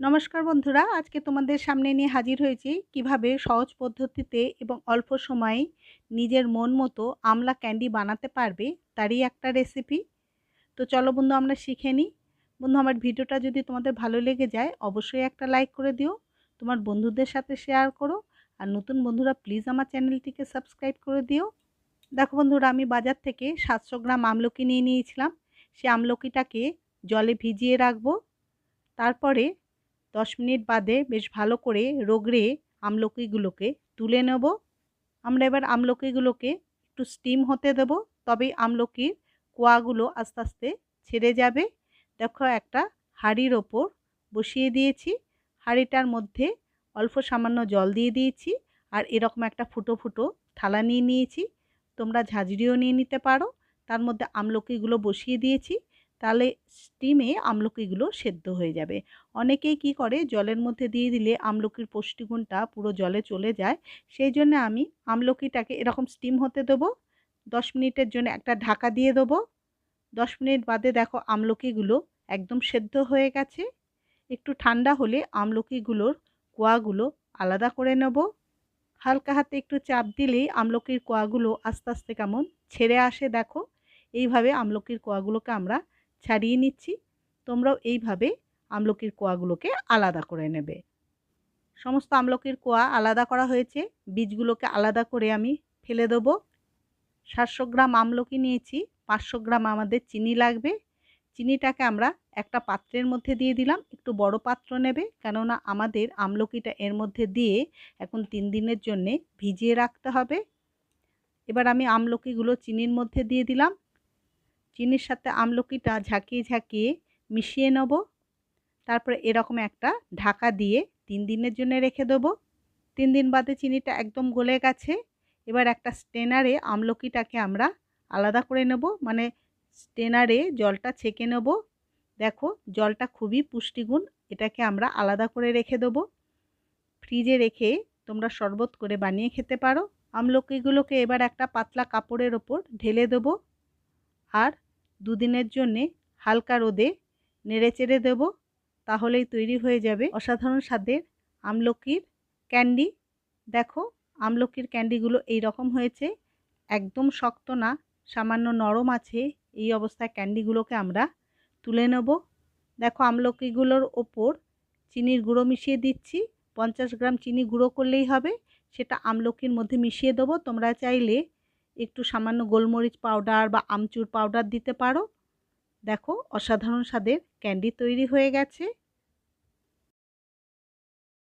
নমস্কার বন্ধুরা, আজকে তোমাদের সামনে নিয়ে হাজির হয়েছি কীভাবে সহজ পদ্ধতিতে এবং অল্প সময়ে নিজের মন মতো আমলা ক্যান্ডি বানাতে পারবে তারই একটা রেসিপি তো চলো বন্ধু, আমরা শিখে নিই। বন্ধু, আমার ভিডিওটা যদি তোমাদের ভালো লেগে যায়, অবশ্যই একটা লাইক করে দিও, তোমার বন্ধুদের সাথে শেয়ার করো, আর নতুন বন্ধুরা প্লিজ আমার চ্যানেলটিকে সাবস্ক্রাইব করে দিও। দেখো বন্ধুরা, আমি বাজার থেকে সাতশো গ্রাম আমলকি নিয়ে নিয়েছিলাম। সে আমলকিটাকে জলে ভিজিয়ে রাখব, তারপরে দশ মিনিট বাদে বেশ ভালো করে রগড়ে আমলকিগুলোকে তুলে নেব। আমরা এবার আমলকিগুলোকে একটু স্টিম হতে দেব, তবেই আমলকির কোয়াগুলো আস্তে আস্তে ছেড়ে যাবে। দেখো একটা হাঁড়ির ওপর বসিয়ে দিয়েছি। হাঁড়িটার মধ্যে অল্প সামান্য জল দিয়ে দিয়েছি আর এরকম একটা ফুটো ফুটো থালা নিয়ে নিয়েছি। তোমরা ঝাঁঝরিও নিয়ে নিতে পারো। তার মধ্যে আমলকিগুলো বসিয়ে দিয়েছি। তাহলে স্টিমে আমলকিগুলো সেদ্ধ হয়ে যাবে। অনেকেই কি করে? জলের মধ্যে দিয়ে দিলে আমলকির পুষ্টিগুণটা পুরো জলে চলে যায়। সেই জন্য আমি আমলকিটাকে এরকম স্টিম হতে দেবো। দশ মিনিটের জন্য একটা ঢাকা দিয়ে দেবো। দশ মিনিট বাদে দেখো আমলকিগুলো একদম সেদ্ধ হয়ে গেছে। একটু ঠান্ডা হলে আমলকিগুলোর কোয়াগুলো আলাদা করে নেব। হালকা হাতে একটু চাপ দিলেই আমলকির কোয়াগুলো আস্তে আস্তে কেমন ছেড়ে আসে দেখো। এইভাবে আমলকির কোয়াগুলোকে আমরা ছাড়িয়ে নিচ্ছি। তোমরাও এইভাবে আমলকির কোয়াগুলোকে আলাদা করে নেবে। সমস্ত আমলকির কোয়া আলাদা করা হয়েছে। বীজগুলোকে আলাদা করে আমি ফেলে দেবো। সাতশো গ্রাম আমলকি নিয়েছি। পাঁচশো গ্রাম আমাদের চিনি লাগবে। চিনিটাকে আমরা একটা পাত্রের মধ্যে দিয়ে দিলাম। একটু বড় পাত্র নেবে। কেননা আমাদের আমলকিটা এর মধ্যে দিয়ে এখন তিন দিনের জন্যে ভিজিয়ে রাখতে হবে। এবার আমি আমলকিগুলো চিনির মধ্যে দিয়ে দিলাম। চিনির সাথে আমলকিটা ঝাঁকিয়ে ঝাঁকিয়ে মিশিয়ে নেব। তারপরে এরকম একটা ঢাকা দিয়ে তিন দিনের জন্য রেখে দেবো। তিন দিন বাদে চিনিটা একদম গলে গেছে। এবার একটা স্টেনারে আমলকিটাকে আমরা আলাদা করে নেব। মানে স্টেনারে জলটা ছেঁকে নেব। দেখো, জলটা খুবই পুষ্টিগুণ। এটাকে আমরা আলাদা করে রেখে দেবো। ফ্রিজে রেখে তোমরা শরবত করে বানিয়ে খেতে পারো। আমলকিগুলোকে এবার একটা পাতলা কাপড়ের ওপর ঢেলে দেবো। আর দুদিনের জন্যে হালকা রোদে নেড়ে চেড়ে দেবো, তাহলেই তৈরি হয়ে যাবে অসাধারণ স্বাদের আমলকির ক্যান্ডি। দেখো, আমলকির ক্যান্ডিগুলো এই রকম হয়েছে, একদম শক্ত না, সামান্য নরম আছে, এই অবস্থায় ক্যান্ডিগুলোকে আমরা তুলে নেব। দেখো, আমলকিগুলোর ওপর চিনির গুঁড়ো মিশিয়ে দিচ্ছি, পঞ্চাশ গ্রাম চিনি গুঁড়ো করলেই হবে, সেটা আমলকির মধ্যে মিশিয়ে দেবো। তোমরা চাইলে একটু সামান্য গোলমরিচ পাউডার বা আমচুর পাউডার দিতে পারো। দেখো, অসাধারণ স্বাদের ক্যান্ডি তৈরি হয়ে গেছে।